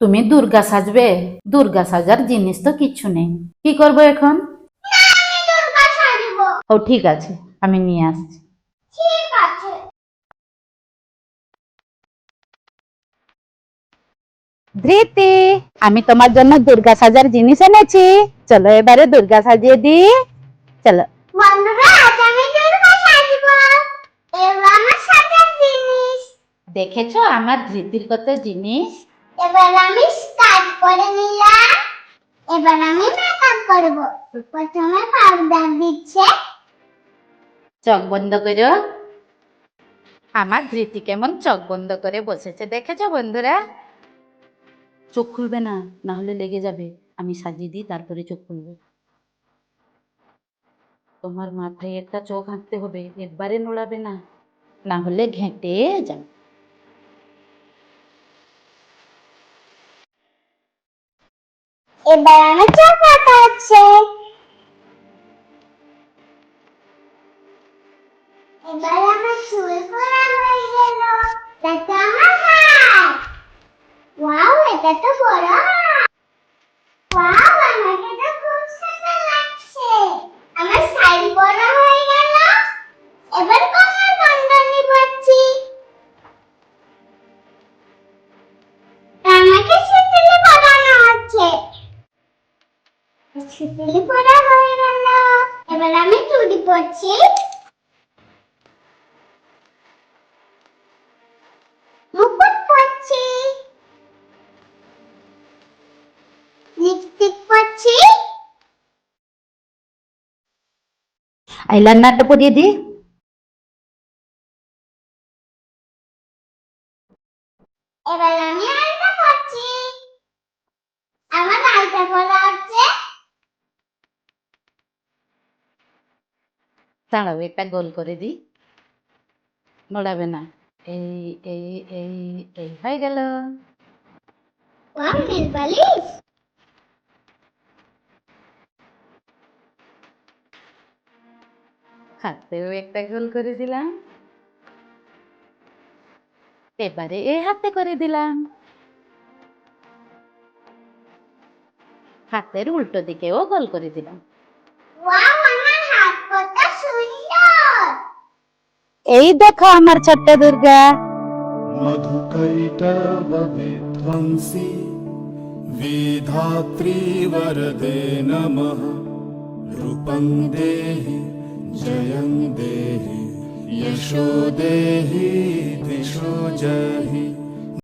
তুমি দুর্গা সাজবে? দুর্গা সাজার জিনিস তো কিছু নেই। কি করব এখন? ও ঠিক আছে আমি নিয়ে আসছি। ঠিক আছে। ধৃতি আমি তোমার জন্য দুর্গা সাজার জিনিস এনেছি। চলো এবারে দুর্গা সাজিয়ে দি চলো। বন্ধুরা আজ আমি দুর্গা সাজবো। এবার দেখেছ আমার ধৃতির কত জিনিস? এবার আমি স্টার্ট করে নিলাম। এবার আমি মেকআপ করব। প্রথমে পাউডার দিচ্ছে। চোখ বন্ধ করো। আমার ধৃতি কেমন চোখ বন্ধ করে বসেছে দেখেছ বন্ধুরা? চোখ খুলবে না না হলে লেগে যাবে। আমি সাজিয়ে দিই তারপরে চোখ খুলবে। তোমার মাথায় একটা চোখ আঁকতে হবে একবারে নোড়াবে না। না হলে ঘেঁটে যাবে। এবার আমি চোখ আঁকা হচ্ছে এবার আমার চুল শীতলি পরা হয়ে গেল এবার আমি চুড়ি পরছি মুকুট লিপস্টিক পরিয়ে এবার আমি পরছি আমার আলতা পরা হচ্ছে দাঁড়াও একটা গোল করে দিই নোড়াবে না এই এই এই এই হয়ে গেল হাতেও একটা গোল করে দিলাম এবারে এই হাতে করে দিলাম হাতের উল্টো দিকেও গোল করে দিলাম এই দেখো আমার ছোট্ট দুর্গা मधुकैटवविध्वंसि वेधात्री वरदे नमः रूपं देहि जयं देहि यशो देहि दिशो जहि